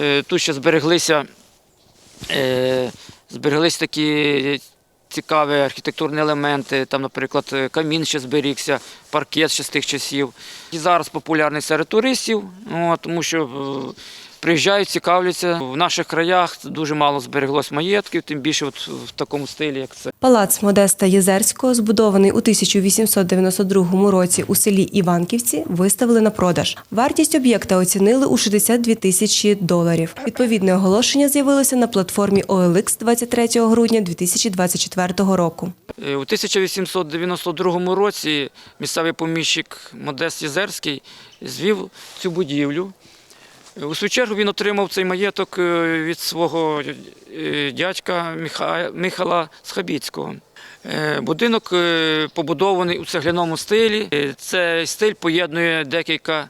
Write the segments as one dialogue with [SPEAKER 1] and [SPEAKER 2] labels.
[SPEAKER 1] Е, Тут ще збереглися, збереглися такі цікаві архітектурні елементи. Там, наприклад, е, камін ще зберігся, паркет ще з тих часів. І зараз популярний серед туристів, тому що е, приїжджають, цікавляться. В наших краях дуже мало збереглось маєтків, тим більше от в такому стилі, як це.
[SPEAKER 2] Палац Модеста Єзерського, збудований у 1892 році у селі Іванківці, виставили на продаж. Вартість об'єкта оцінили у 62 тисячі доларів. Відповідне оголошення з'явилося на платформі OLX 23 грудня 2024 року.
[SPEAKER 1] Е, У 1892 році місцевий поміщик Модест Єзерський звів цю будівлю. У свою чергу він отримав цей маєток е, від свого е, дядька Миха- Михайла Схабіцького. Е, Будинок побудований у цегляному стилі. Цей стиль поєднує декілька,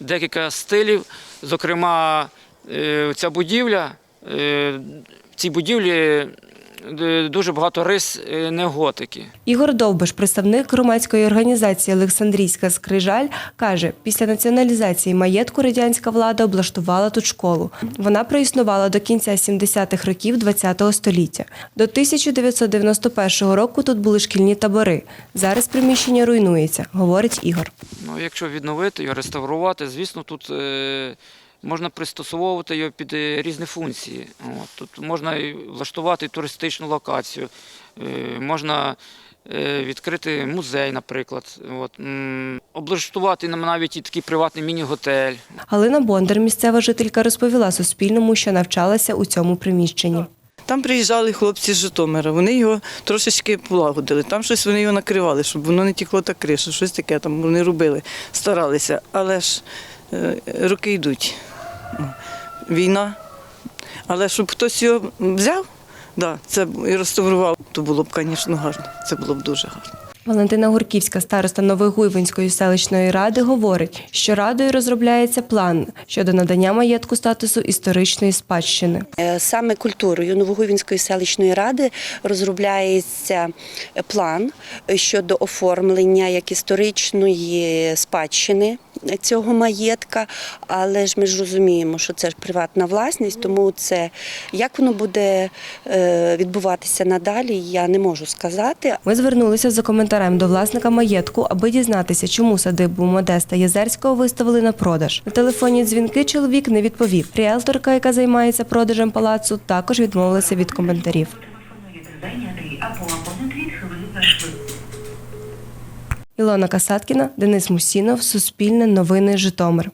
[SPEAKER 1] декілька стилів. Зокрема, ця будівля, в цій будівлі дуже багато рис е, неоготики.
[SPEAKER 2] Ігор Довбиш, представник громадської організації Олександрійська Скрижаль, каже, після націоналізації маєтку радянська влада облаштувала тут школу. Вона проіснувала до кінця 70-х років ХХ століття. До 1991 року тут були шкільні табори. Зараз приміщення руйнується, говорить Ігор.
[SPEAKER 1] Ну, якщо відновити його, реставрувати, звісно, тут е, можна пристосовувати його під е, різні функції. От, тут можна влаштувати туристичну локацію, е, можна е, відкрити музей, наприклад. От, облаштувати нам навіть і такий приватний міні-готель.
[SPEAKER 2] Галина Бондар, місцева жителька, розповіла Суспільному, що навчалася у цьому приміщенні.
[SPEAKER 3] Там приїжджали хлопці з Житомира, вони його трошечки полагодили. Там щось вони його накривали, щоб воно не тікло так криша, щось таке там вони робили, старалися. Але ж роки йдуть. Війна. Але щоб хтось його взяв, да, це і реставрував, то було б, звісно, гарно. Це було б дуже гарно.
[SPEAKER 2] Валентина Гурківська, староста Новогуйвинської селищної ради, говорить, що радою розробляється план щодо надання маєтку статусу історичної спадщини.
[SPEAKER 4] Е, Саме культурою Новогуйвінської селищної ради розробляється план щодо оформлення як історичної спадщини цього маєтка, але ж ми ж розуміємо, що це ж приватна власність, тому це як воно буде е, відбуватися надалі, я не можу сказати.
[SPEAKER 2] Ми звернулися за коментарем до власника маєтку, аби дізнатися, чому садибу Модеста Єзерського виставили на продаж. На телефонні дзвінки чоловік не відповів. Ріелторка, яка займається продажем палацу, також відмовилася від коментарів.
[SPEAKER 5] Або абонент відхилив ваш виклик.
[SPEAKER 2] Ілона Касаткіна, Денис Мусінов, Суспільне новини Житомир.